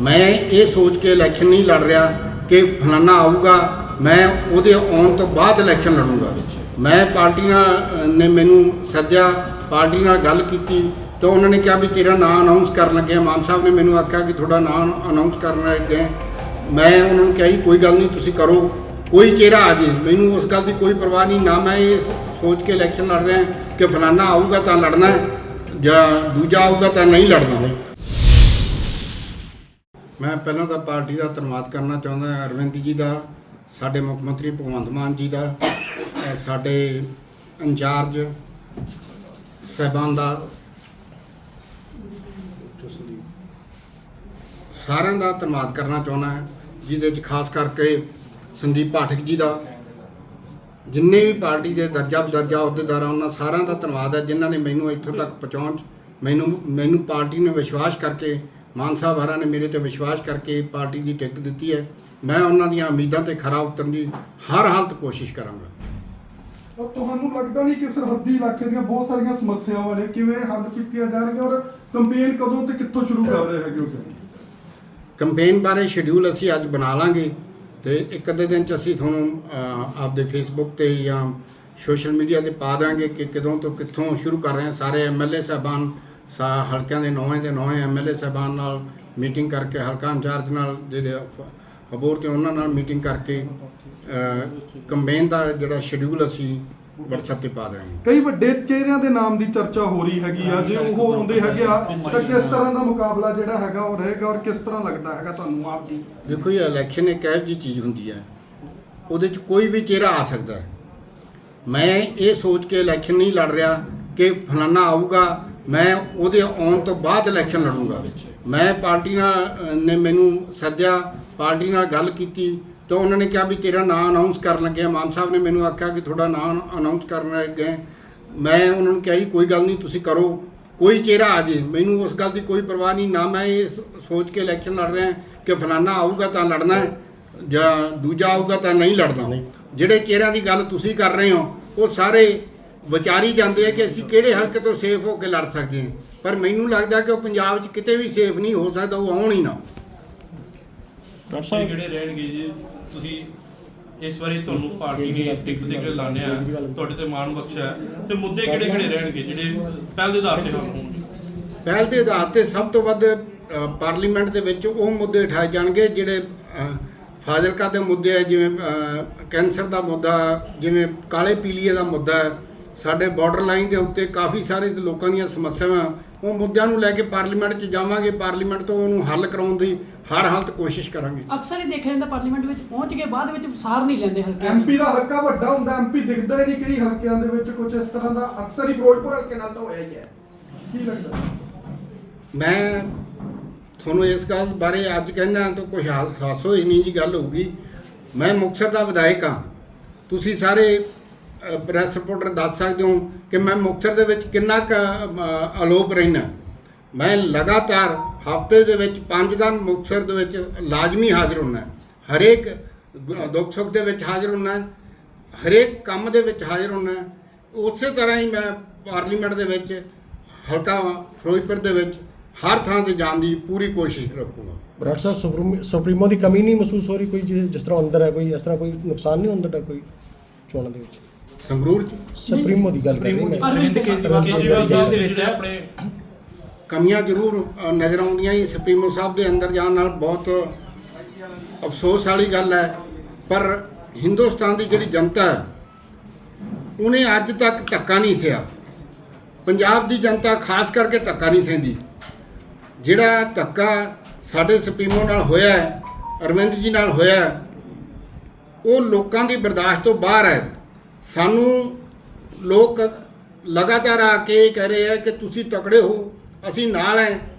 ਮੈਂ ਇਹ ਸੋਚ ਕੇ ਇਲੈਕਸ਼ਨ ਨਹੀਂ ਲੜ ਰਿਹਾ ਕਿ ਫਲਾਨਾ ਆਊਗਾ, ਮੈਂ ਉਹਦੇ ਆਉਣ ਤੋਂ ਬਾਅਦ ਇਲੈਕਸ਼ਨ ਲੜੂੰਗਾ। ਮੈਂ ਪਾਰਟੀ ਨਾਲ ਨੇ ਮੈਨੂੰ ਸੱਦਿਆ, ਪਾਰਟੀ ਨਾਲ ਗੱਲ ਕੀਤੀ ਤਾਂ ਉਹਨਾਂ ਨੇ ਕਿਹਾ ਵੀ ਤੇਰਾ ਨਾਂ ਅਨਾਉਂਸ ਕਰਨ ਲੱਗੇ ਮਾਨ ਸਾਹਿਬ ਨੇ ਮੈਨੂੰ ਆਖਿਆ ਕਿ ਤੁਹਾਡਾ ਨਾਂ ਅਨਾਉਂਸ ਕਰਨ ਲੱਗੇ ਮੈਂ ਉਹਨਾਂ ਨੂੰ ਕਿਹਾ ਜੀ, ਕੋਈ ਗੱਲ ਨਹੀਂ, ਤੁਸੀਂ ਕਰੋ। ਕੋਈ ਚਿਹਰਾ ਆ ਜੇ, ਮੈਨੂੰ ਉਸ ਗੱਲ ਦੀ ਕੋਈ ਪਰਵਾਹ ਨਹੀਂ, ਨਾ ਮੈਂ ਇਹ ਸੋਚ ਕੇ ਇਲੈਕਸ਼ਨ ਲੜ ਰਿਹਾ ਕਿ ਫਲਾਨਾ ਆਊਗਾ ਤਾਂ ਲੜਨਾ ਜਾਂ ਦੂਜਾ ਆਊਗਾ ਤਾਂ ਨਹੀਂ ਲੜਨਾ। ਮੈਂ ਪਹਿਲਾਂ ਤਾਂ ਪਾਰਟੀ ਦਾ ਧੰਨਵਾਦ ਕਰਨਾ ਚਾਹੁੰਦਾ ਹਾਂ, ਅਰਵਿੰਦ ਜੀ ਦਾ, ਸਾਡੇ ਮੁੱਖ ਮੰਤਰੀ ਭਗਵੰਤ ਮਾਨ ਜੀ ਦਾ ਸਾਡੇ ਇੰਚਾਰਜ ਸਹਿਬਾਨ ਦਾ, ਸਾਰਿਆਂ ਦਾ ਧੰਨਵਾਦ ਕਰਨਾ ਚਾਹੁੰਦਾ ਹਾਂ, ਜਿਹਦੇ ਵਿੱਚ ਖਾਸ ਕਰਕੇ ਸੰਦੀਪ ਪਾਠਕ ਜੀ ਦਾ, ਜਿੰਨੇ ਵੀ ਪਾਰਟੀ ਦੇ ਦਰਜਾ ਬਦਰਜਾ ਅਹੁਦੇਦਾਰ ਆ, ਉਹਨਾਂ ਸਾਰਿਆਂ ਦਾ ਧੰਨਵਾਦ ਹੈ, ਜਿਨ੍ਹਾਂ ਨੇ ਮੈਨੂੰ ਇੱਥੋਂ ਤੱਕ ਪਹੁੰਚਾਉਣ 'ਚ ਮੈਨੂੰ ਮੈਨੂੰ ਪਾਰਟੀ ਨੇ ਵਿਸ਼ਵਾਸ ਕਰਕੇ ਮਾਨ ਸਾਹਿਬ ਹਰਾਂ ਨੇ ਮੇਰੇ ਤੇ ਵਿਸ਼ਵਾਸ ਕਰਕੇ ਪਾਰਟੀ ਦੀ ਟਿਕਟ ਦਿੱਤੀ ਹੈ। ਮੈਂ ਉਹਨਾਂ ਦੀਆਂ ਉਮੀਦਾਂ ਤੇ ਖਰਾ ਉਤਰਨ ਦੀ ਹਰ ਹਾਲਤ ਕੋਸ਼ਿਸ਼ ਕਰਾਂਗਾ। ਤਾਂ ਤੁਹਾਨੂੰ ਲੱਗਦਾ ਨਹੀਂ ਕਿ ਸਰਹੱਦੀ ਇਲਾਕੇ ਦੀਆਂ ਬਹੁਤ ਸਾਰੀਆਂ ਸਮੱਸਿਆਵਾਂ ਨੇ? ਕਿਵੇਂ ਹੱਲ ਕੀਤੀਆਂ ਜਾਣਗੀਆਂ ਔਰ ਕੰਪੇਨ ਕਦੋਂ ਤੇ ਕਿੱਥੋਂ ਸ਼ੁਰੂ ਕਰ ਰਹੇ ਹੈਗੇ ਤੁਸੀਂ ਕੰਪੇਨ ਬਾਰੇ ਸ਼ਡਿਊਲ ਅਸੀਂ ਅੱਜ ਬਣਾ ਲਾਂਗੇ ਤੇ ਇੱਕ ਅੱਧੇ ਦਿਨ ਚ ਅਸੀਂ ਤੁਹਾਨੂੰ ਆਪਦੇ ਫੇਸਬੁੱਕ ਤੇ ਜਾਂ ਸੋਸ਼ਲ ਮੀਡੀਆ ਤੇ ਪਾ ਦਾਂਗੇ ਕਿ ਕਦੋਂ ਤੋਂ ਕਿੱਥੋਂ ਸ਼ੁਰੂ ਕਰ ਰਹੇ ਹਾਂ। ਸਾਰੇ ਐਮਐਲਏ ਸਾਹਿਬਾਨ ਸਾ ਹਲਕਿਆਂ ਦੇ ਨੌਵੇਂ ਦੇ ਨੌਵੇਂ ਐਮਐਲਏ ਸਾਹਿਬਾਨ ਨਾਲ ਮੀਟਿੰਗ ਕਰਕੇ ਹਲਕਾ ਇੰਚਾਰਜ ਨਾਲ ਜਿਹੜੇ ਅਬੋਰ ਤੇ ਉਹਨਾਂ ਨਾਲ ਮੀਟਿੰਗ ਕਰਕੇ ਕੰਪੇਨ ਦਾ ਜਿਹੜਾ ਸ਼ਡਿਊਲ ਅਸੀਂ WhatsApp ਤੇ ਪਾ ਦਾਂਗੇ ਕਈ ਵੱਡੇ ਚਿਹਰਿਆਂ ਦੇ ਨਾਮ ਦੀ ਚਰਚਾ ਹੋ ਰਹੀ ਹੈਗੀ ਆ ਜੇ ਉਹ ਆਉਂਦੇ ਹੈਗੇ ਆ ਤਾਂ ਕਿਸ ਤਰ੍ਹਾਂ ਦਾ ਮੁਕਾਬਲਾ ਜਿਹੜਾ ਹੈਗਾ ਉਹ ਰਹੇਗਾ ਔਰ ਕਿਸ ਤਰ੍ਹਾਂ ਲੱਗਦਾ ਹੈਗਾ ਤੁਹਾਨੂੰ ਆਪ ਦੀ? ਦੇਖੋ ਇਹ ਇਲੈਕਸ਼ਨ ਇੱਕ ਇਹੋ ਜਿਹੀ ਚੀਜ਼ ਹੁੰਦੀ ਹੈ ਉਹਦੇ 'ਚ ਕੋਈ ਵੀ ਚਿਹਰਾ ਆ ਸਕਦਾ ਹੈ। ਮੈਂ ਇਹ ਸੋਚ ਕੇ ਇਲੈਕਸ਼ਨ ਨਹੀਂ ਲੜ ਰਿਹਾ ਕਿ ਫਲਾਨਾ ਆਊਗਾ ਮੈਂ ਉਹਦੇ ਆਉਣ ਤੋਂ ਬਾਅਦ ਇਲੈਕਸ਼ਨ ਲੜੂੰਗਾ। ਮੈਂ ਪਾਰਟੀ ਨਾਲ ਨੇ ਮੈਨੂੰ ਸੱਦਿਆ ਪਾਰਟੀ ਨਾਲ ਗੱਲ ਕੀਤੀ ਤਾਂ ਉਹਨਾਂ ਨੇ ਕਿਹਾ ਵੀ ਤੇਰਾ ਨਾਂ ਅਨਾਉਂਸ ਕਰਨ ਲੱਗੇ। ਮਾਨ ਸਾਹਿਬ ਨੇ ਮੈਨੂੰ ਆਖਿਆ ਕਿ ਤੁਹਾਡਾ ਨਾਂ ਅਨਾਉਂਸ ਕਰਨ ਲੱਗੇ। ਮੈਂ ਉਹਨਾਂ ਨੂੰ ਕਿਹਾ ਜੀ ਕੋਈ ਗੱਲ ਨਹੀਂ ਤੁਸੀਂ ਕਰੋ। ਕੋਈ ਚਿਹਰਾ ਆ ਜੇ। ਮੈਨੂੰ ਉਸ ਗੱਲ ਦੀ ਕੋਈ ਪਰਵਾਹ ਨਹੀਂ ਨਾ ਮੈਂ ਇਹ ਸੋਚ ਕੇ ਇਲੈਕਸ਼ਨ ਲੜ ਰਿਹਾ ਕਿ ਫਲਾਨਾ ਆਊਗਾ ਤਾਂ ਲੜਨਾ ਹੈ, ਜਾਂ ਦੂਜਾ ਆਊਗਾ ਤਾਂ ਨਹੀਂ ਲੜਨਾ। ਜਿਹੜੇ ਚਿਹਰਿਆਂ ਦੀ ਗੱਲ ਤੁਸੀਂ ਕਰ ਰਹੇ ਹੋ ਉਹ ਸਾਰੇ ਵਿਚਾਰੀ ਜਾਂਦੇ ਆ ਕਿ ਅਸੀਂ ਕਿਹੜੇ ਹਲਕੇ ਤੋਂ ਸੇਫ ਹੋ ਕੇ ਲੜ ਸਕਦੇ ਹਾਂ। ਪਰ ਮੈਨੂੰ ਲੱਗਦਾ ਕਿ ਉਹ ਪੰਜਾਬ 'ਚ ਕਿਤੇ ਵੀ ਸੇਫ ਨਹੀਂ ਹੋ ਸਕਦਾ ਉਹ ਆਉਣ ਹੀ ਨਾ। ਡਾਕਟਰ ਸਾਹਿਬ ਕਿਹੜੇ ਰਹਿਣਗੇ ਜੀ ਤੁਸੀਂ ਇਸ ਵਾਰੀ ਤੁਹਾਨੂੰ ਪਾਰਟੀ ਨੇ ਟਿਕਟ ਦੇ ਕੇ ਲਾਣਿਆ ਤੁਹਾਡੇ ਤੇ ਮਾਣ ਬਖਸ਼ਿਆ ਤੇ ਮੁੱਦੇ ਕਿਹੜੇ ਕਿਹੜੇ ਰਹਿਣਗੇ ਜਿਹੜੇ ਪਹਿਲ ਦੇ ਆਧਾਰ ਤੇ ਹੋਣਗੇ ਪਹਿਲ ਦੇ ਆਧਾਰ ਤੇ ਸਭ ਤੋਂ ਵੱਧ ਪਾਰਲੀਮੈਂਟ ਦੇ ਵਿੱਚ ਉਹ ਮੁੱਦੇ ਉਠਾਏ ਜਾਣਗੇ ਜਿਹੜੇ ਫਾਜ਼ਿਲਕਾ ਦੇ ਮੁੱਦੇ ਆ ਜਿਵੇਂ ਕੈਂਸਰ ਦਾ ਮੁੱਦਾ ਜਿਵੇਂ ਕਾਲੇ ਪੀਲੀਏ ਦਾ ਮੁੱਦਾ ਹੈ ਸਾਡੇ ਬਾਰਡਰ ਲਾਈਨ ਦੇ ਉੱਤੇ ਕਾਫੀ ਸਾਰੇ ਲੋਕਾਂ ਦੀਆਂ ਸਮੱਸਿਆਵਾਂ ਉਹ ਮੁੱਦਿਆਂ ਨੂੰ ਲੈ ਕੇ ਪਾਰਲੀਮੈਂਟ 'ਚ ਜਾਵਾਂਗੇ ਪਾਰਲੀਮੈਂਟ ਤੋਂ ਉਹਨੂੰ ਹੱਲ ਕਰਾਉਣ ਦੀ ਹਰ ਹਾਲਤ ਕੋਸ਼ਿਸ਼ ਕਰਾਂਗੇ। ਅਕਸਰ ਹੀ ਦੇਖਿਆ ਜਾਂਦਾ ਪਾਰਲੀਮੈਂਟ ਵਿੱਚ ਪਹੁੰਚ ਕੇ ਬਾਅਦ ਵਿੱਚ ਸਾਰ ਨਹੀਂ ਲੈਂਦੇ ਹਲਕੇ ਐਮਪੀ ਦਾ ਹਲਕਾ ਵੱਡਾ ਹੁੰਦਾ ਐਮਪੀ ਦਿਖਦਾ ਹੀ ਨਹੀਂ ਕਈ ਹਲਕਿਆਂ ਦੇ ਵਿੱਚ ਕੁਝ ਇਸ ਤਰ੍ਹਾਂ ਦਾ। ਅਕਸਰ ਹੀ ਫਿਰੋਜ਼ਪੁਰ ਹਲਕੇ ਨਾਲ ਤਾਂ ਹੋਇਆ ਹੀ ਹੈ। ਕੀ ਲੱਗਦਾ? ਮੈਂ ਤੁਹਾਨੂੰ ਇਸ ਗੱਲ ਬਾਰੇ ਅੱਜ ਕਹਿਣਾ ਤਾਂ ਕੁਝ ਹਾਸੋ ਹੀ ਨਹੀਂ ਜੀ ਗੱਲ ਹੋਊਗੀ। ਮੈਂ ਮੁਕਤਸਰ ਦਾ ਵਿਧਾਇਕ ਹਾਂ। ਤੁਸੀਂ ਸਾਰੇ ਪ੍ਰੈਸ ਰਿਪੋਰਟਰ ਦੱਸ ਸਕਦੇ ਹੋ ਕਿ ਮੈਂ ਮੁਕਤਸਰ ਦੇ ਵਿੱਚ ਕਿੰਨਾ ਕੁ ਅਲੋਪ ਰਹਿਣਾ ਮੈਂ ਲਗਾਤਾਰ ਹਫ਼ਤੇ ਦੇ ਵਿੱਚ ਪੰਜ ਦਿਨ ਮੁਕਤਸਰ ਦੇ ਵਿੱਚ ਲਾਜ਼ਮੀ ਹਾਜ਼ਰ ਹੁੰਨਾ ਹਰੇਕ ਦੁੱਖ ਸੁੱਖ ਦੇ ਵਿੱਚ ਹਾਜ਼ਰ ਹੁੰਨਾ ਹਰੇਕ ਕੰਮ ਦੇ ਵਿੱਚ ਹਾਜ਼ਰ ਹੁੰਨਾ ਉਸੇ ਤਰ੍ਹਾਂ ਹੀ ਮੈਂ ਪਾਰਲੀਮੈਂਟ ਦੇ ਵਿੱਚ, ਹਲਕਾ ਫਿਰੋਜ਼ਪੁਰ ਦੇ ਵਿੱਚ ਹਰ ਥਾਂ ਤੇ ਜਾਣ ਦੀ ਪੂਰੀ ਕੋਸ਼ਿਸ਼ ਰੱਖੂੰਗਾ। ਡਾਕਟਰ ਸਾਹਿਬ, ਸੁਪਰੀਮ- ਸੁਪਰੀਮੋ ਦੀ ਕਮੀ ਨਹੀਂ ਮਹਿਸੂਸ ਹੋ ਰਹੀ? ਕੋਈ ਜਿ- ਜਿਸ ਤਰ੍ਹਾਂ ਅੰਦਰ ਹੈ, ਕੋਈ ਇਸ ਤਰ੍ਹਾਂ ਕੋਈ ਨੁਕਸਾਨ ਨਹੀਂ ਹੁੰਦਾ ਕੋਈ ਚੋਣਾਂ ਦੇ ਵਿੱਚ? ਸੰਗਰੂਰ ਚ ਸੁਪਰੀਮੋ ਦੀ ਗੱਲ ਕਰ ਰਹੀ ਮੈਂ ਅਰਵਿੰਦ ਕੇਜਰੀਵਾਲ ਕੇਜਰੀਵਾਲ ਸਾਹਿਬ ਦੇ ਵਿੱਚ ਆਪਣੇ ਕਮੀਆਂ ਜ਼ਰੂਰ ਨਜ਼ਰ ਆਉਂਦੀਆਂ ਹੀ ਸੁਪਰੀਮੋ ਸਾਹਿਬ ਦੇ ਅੰਦਰ ਜਾਣ ਨਾਲ ਬਹੁਤ ਅਫਸੋਸ ਵਾਲੀ ਗੱਲ ਹੈ ਪਰ ਹਿੰਦੁਸਤਾਨ ਦੀ ਜਿਹੜੀ ਜਨਤਾ ਹੈ ਉਹਨੇ ਅੱਜ ਤੱਕ ਧੱਕਾ ਨਹੀਂ ਸਿਆ ਪੰਜਾਬ ਦੀ ਜਨਤਾ ਖਾਸ ਕਰਕੇ ਧੱਕਾ ਨਹੀਂ ਸਹਿੰਦੀ ਜਿਹੜਾ ਧੱਕਾ ਸਾਡੇ ਸੁਪਰੀਮੋ ਨਾਲ ਹੋਇਆ ਹੈ ਅਰਵਿੰਦ ਜੀ ਨਾਲ ਹੋਇਆ ਹੈ, ਉਹ ਲੋਕਾਂ ਦੀ ਬਰਦਾਸ਼ਤ ਤੋਂ ਬਾਹਰ ਹੈ। ਸਾਨੂੰ ਲੋਕ ਲਗਾਤਾਰ ਆ ਕੇ ਕਹਿ ਰਹੇ ਆ ਕਿ ਤੁਸੀਂ ਤਕੜੇ ਹੋ, ਅਸੀਂ ਨਾਲ ਹੈ